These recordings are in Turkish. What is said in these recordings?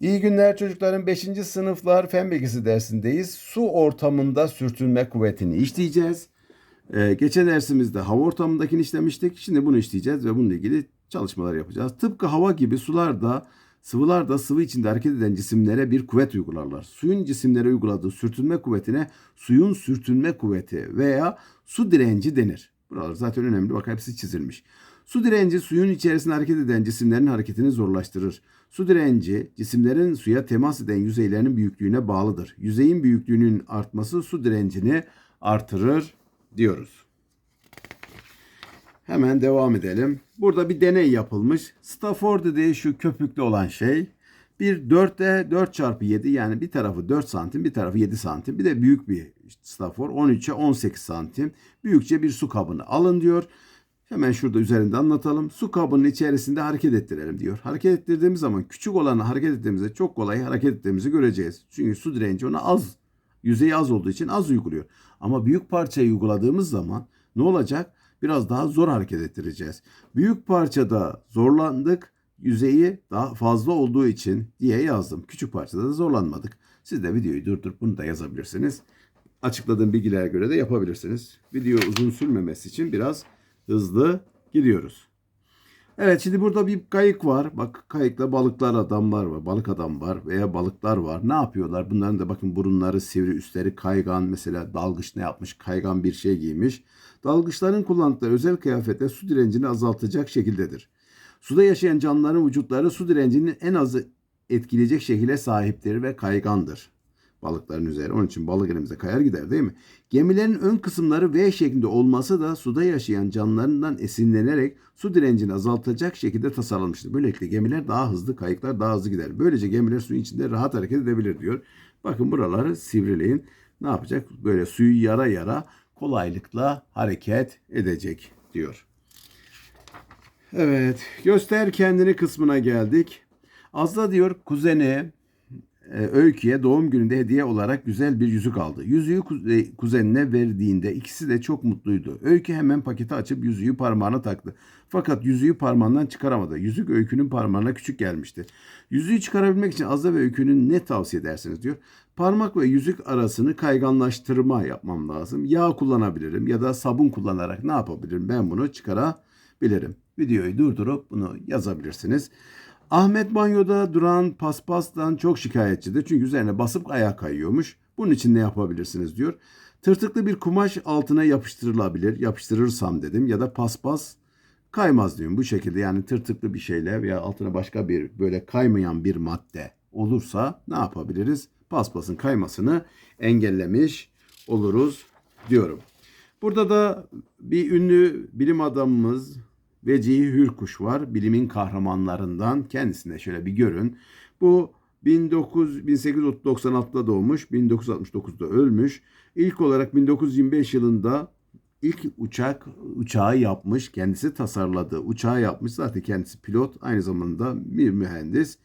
İyi günler çocukların 5. sınıflar fen bilgisi dersindeyiz. Su ortamında sürtünme kuvvetini işleyeceğiz. Ee, geçen dersimizde hava ortamındakini işlemiştik. Şimdi bunu işleyeceğiz ve bununla ilgili çalışmalar yapacağız. Tıpkı hava gibi sularda, sıvılarda sıvı içinde hareket eden cisimlere bir kuvvet uygularlar. Suyun cisimlere uyguladığı sürtünme kuvvetine suyun sürtünme kuvveti veya su direnci denir. Buralar zaten önemli. Bak hepsi çizilmiş. Su direnci suyun içerisinde hareket eden cisimlerin hareketini zorlaştırır. Su direnci cisimlerin suya temas eden yüzeylerinin büyüklüğüne bağlıdır. Yüzeyin büyüklüğünün artması su direncini artırır diyoruz. Hemen devam edelim. Burada bir deney yapılmış. Stafford dediği şu köpüklü olan şey bir 4'e 4 çarpı 7 yani bir tarafı 4 santim bir tarafı 7 santim bir de büyük bir stafor 13'e 18 santim büyükçe bir su kabını alın diyor. Hemen şurada üzerinde anlatalım. Su kabının içerisinde hareket ettirelim diyor. Hareket ettirdiğimiz zaman küçük olanı hareket ettiğimizde çok kolay hareket ettiğimizi göreceğiz. Çünkü su direnci ona az, yüzeyi az olduğu için az uyguluyor. Ama büyük parçayı uyguladığımız zaman ne olacak? Biraz daha zor hareket ettireceğiz. Büyük parçada zorlandık, yüzeyi daha fazla olduğu için diye yazdım. Küçük parçada da zorlanmadık. Siz de videoyu durdurup bunu da yazabilirsiniz. Açıkladığım bilgilere göre de yapabilirsiniz. Video uzun sürmemesi için biraz hızlı gidiyoruz. Evet şimdi burada bir kayık var. Bak kayıkla balıklar adamlar var. Balık adam var veya balıklar var. Ne yapıyorlar? Bunların da bakın burunları sivri, üstleri kaygan. Mesela dalgıç ne yapmış? Kaygan bir şey giymiş. Dalgıçların kullandıkları özel kıyafetler su direncini azaltacak şekildedir. Suda yaşayan canlıların vücutları su direncinin en azı etkileyecek şekilde sahiptir ve kaygandır balıkların üzeri. Onun için balık elimize kayar gider değil mi? Gemilerin ön kısımları V şeklinde olması da suda yaşayan canlılarından esinlenerek su direncini azaltacak şekilde tasarlanmıştır. Böylelikle gemiler daha hızlı, kayıklar daha hızlı gider. Böylece gemiler suyun içinde rahat hareket edebilir diyor. Bakın buraları sivrileyin. Ne yapacak? Böyle suyu yara yara kolaylıkla hareket edecek diyor. Evet, göster kendini kısmına geldik. Azla diyor kuzeni Öykü'ye doğum gününde hediye olarak güzel bir yüzük aldı. Yüzüğü kuze- kuzenine verdiğinde ikisi de çok mutluydu. Öykü hemen paketi açıp yüzüğü parmağına taktı. Fakat yüzüğü parmağından çıkaramadı. Yüzük Öykü'nün parmağına küçük gelmişti. Yüzüğü çıkarabilmek için Azza ve Öykü'nün ne tavsiye edersiniz diyor. Parmak ve yüzük arasını kayganlaştırma yapmam lazım. Yağ kullanabilirim ya da sabun kullanarak ne yapabilirim? Ben bunu çıkarabilirim. Videoyu durdurup bunu yazabilirsiniz. Ahmet banyoda duran paspastan çok şikayetçidir. Çünkü üzerine basıp ayağa kayıyormuş. Bunun için ne yapabilirsiniz diyor. Tırtıklı bir kumaş altına yapıştırılabilir. Yapıştırırsam dedim ya da paspas kaymaz diyorum. Bu şekilde yani tırtıklı bir şeyle veya altına başka bir böyle kaymayan bir madde olursa ne yapabiliriz? Paspasın kaymasını engellemiş oluruz diyorum. Burada da bir ünlü bilim adamımız Vecihi Hürkuş var. Bilimin kahramanlarından. Kendisini de şöyle bir görün. Bu 19, 1896'da doğmuş, 1969'da ölmüş. İlk olarak 1925 yılında ilk uçak uçağı yapmış. Kendisi tasarladı. Uçağı yapmış. Zaten kendisi pilot. Aynı zamanda bir mühendis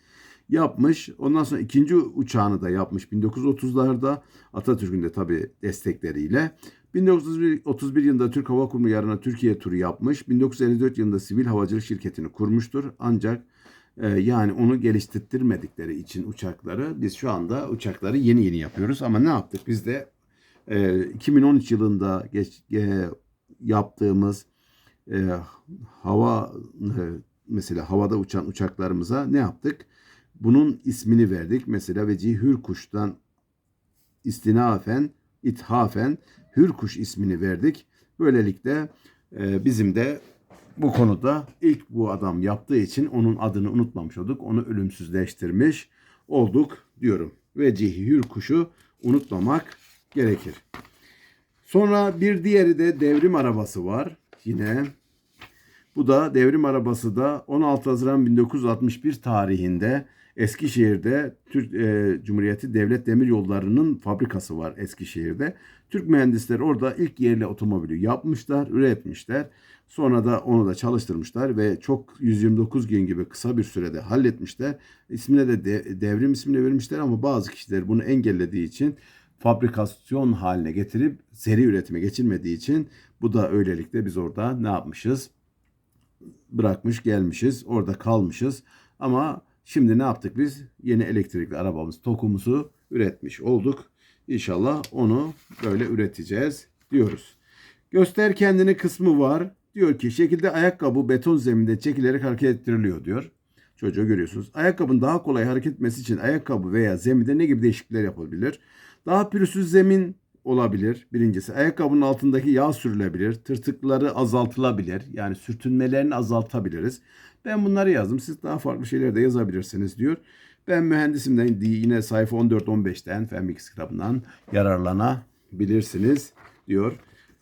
yapmış. Ondan sonra ikinci uçağını da yapmış 1930'larda. Atatürk'ün de tabii destekleriyle. 1931 yılında Türk Hava Kurumu yarına Türkiye turu yapmış. 1954 yılında sivil havacılık şirketini kurmuştur. Ancak e, yani onu geliştirmedikleri için uçakları biz şu anda uçakları yeni yeni yapıyoruz. Ama ne yaptık? Biz de e, 2013 yılında geç, e, yaptığımız e, hava e, mesela havada uçan uçaklarımıza ne yaptık? Bunun ismini verdik. Mesela Vecihi Hürkuş'tan istinafen, ithafen Hürkuş ismini verdik. Böylelikle e, bizim de bu konuda ilk bu adam yaptığı için onun adını unutmamış olduk. Onu ölümsüzleştirmiş olduk diyorum. Vecihi Hürkuş'u unutmamak gerekir. Sonra bir diğeri de devrim arabası var. Yine bu da devrim arabası da 16 Haziran 1961 tarihinde Eskişehir'de Türk e, Cumhuriyeti Devlet Demir Yolları'nın fabrikası var Eskişehir'de. Türk mühendisleri orada ilk yerli otomobili yapmışlar, üretmişler. Sonra da onu da çalıştırmışlar ve çok 129 gün gibi kısa bir sürede halletmişler. İsmine de, de devrim ismini vermişler ama bazı kişiler bunu engellediği için fabrikasyon haline getirip seri üretime geçilmediği için bu da öylelikle biz orada ne yapmışız? Bırakmış gelmişiz, orada kalmışız. Ama Şimdi ne yaptık biz? Yeni elektrikli arabamız TOK'umuzu üretmiş olduk. İnşallah onu böyle üreteceğiz diyoruz. Göster kendini kısmı var. Diyor ki şekilde ayakkabı beton zeminde çekilerek hareket ettiriliyor diyor. Çocuğu görüyorsunuz. Ayakkabının daha kolay hareket etmesi için ayakkabı veya zeminde ne gibi değişiklikler yapılabilir? Daha pürüzsüz zemin olabilir. Birincisi ayakkabının altındaki yağ sürülebilir. Tırtıkları azaltılabilir. Yani sürtünmelerini azaltabiliriz. Ben bunları yazdım. Siz daha farklı şeyler de yazabilirsiniz diyor. Ben mühendisimden yine sayfa 14-15'ten Femix kitabından yararlanabilirsiniz diyor.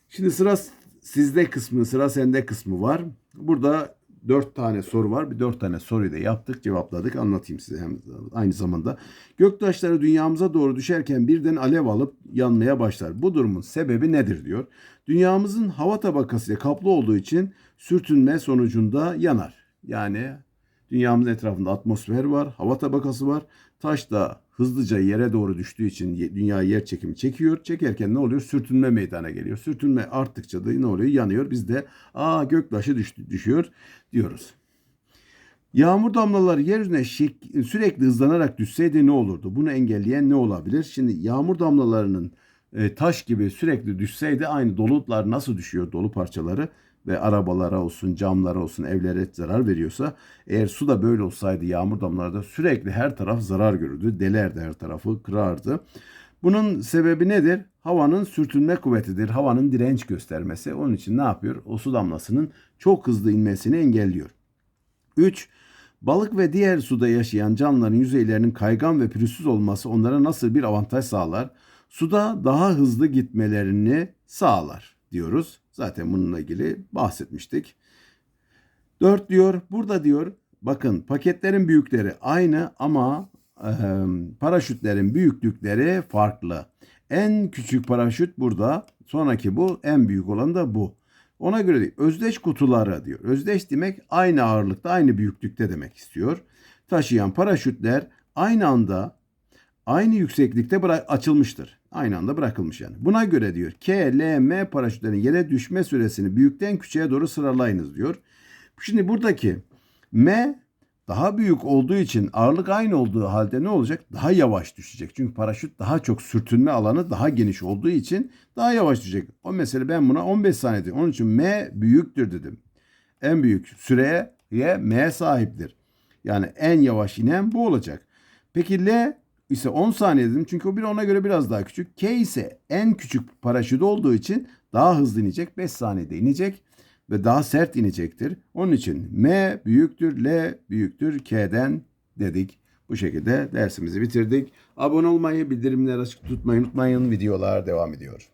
Şimdi sıra sizde kısmı, sıra sende kısmı var. Burada dört tane soru var. Bir dört tane soruyu da yaptık, cevapladık. Anlatayım size hem aynı zamanda. Göktaşları dünyamıza doğru düşerken birden alev alıp yanmaya başlar. Bu durumun sebebi nedir diyor. Dünyamızın hava tabakasıyla kaplı olduğu için sürtünme sonucunda yanar. Yani dünyamızın etrafında atmosfer var, hava tabakası var. Taş da hızlıca yere doğru düştüğü için dünya yer çekimi çekiyor. Çekerken ne oluyor? Sürtünme meydana geliyor. Sürtünme arttıkça da ne oluyor? Yanıyor. Biz de aa göktaşı düştü, düşüyor diyoruz. Yağmur damlaları yeryüzüne şek- sürekli hızlanarak düşseydi ne olurdu? Bunu engelleyen ne olabilir? Şimdi yağmur damlalarının e, taş gibi sürekli düşseydi aynı dolutlar nasıl düşüyor dolu parçaları ve arabalara olsun, camlara olsun, evlere zarar veriyorsa eğer su da böyle olsaydı yağmur damlaları da sürekli her taraf zarar görürdü. Delerdi her tarafı, kırardı. Bunun sebebi nedir? Havanın sürtünme kuvvetidir. Havanın direnç göstermesi. Onun için ne yapıyor? O su damlasının çok hızlı inmesini engelliyor. 3. Balık ve diğer suda yaşayan canlıların yüzeylerinin kaygan ve pürüzsüz olması onlara nasıl bir avantaj sağlar? Suda daha hızlı gitmelerini sağlar diyoruz. Zaten bununla ilgili bahsetmiştik. 4 diyor, burada diyor bakın paketlerin büyükleri aynı ama e, paraşütlerin büyüklükleri farklı. En küçük paraşüt burada, sonraki bu, en büyük olan da bu. Ona göre değil. Özdeş kutuları diyor. Özdeş demek aynı ağırlıkta, aynı büyüklükte demek istiyor. Taşıyan paraşütler aynı anda aynı yükseklikte açılmıştır. Aynı anda bırakılmış yani. Buna göre diyor K, L, M paraşütlerin yere düşme süresini büyükten küçüğe doğru sıralayınız diyor. Şimdi buradaki M daha büyük olduğu için ağırlık aynı olduğu halde ne olacak? Daha yavaş düşecek. Çünkü paraşüt daha çok sürtünme alanı daha geniş olduğu için daha yavaş düşecek. O mesele ben buna 15 saniye dedim. Onun için M büyüktür dedim. En büyük süreye M sahiptir. Yani en yavaş inen bu olacak. Peki L ise 10 saniye dedim. Çünkü o bir ona göre biraz daha küçük. K ise en küçük paraşüt olduğu için daha hızlı inecek. 5 saniyede inecek ve daha sert inecektir. Onun için M büyüktür, L büyüktür K'den dedik. Bu şekilde dersimizi bitirdik. Abone olmayı, bildirimleri açık tutmayı unutmayın. Videolar devam ediyor.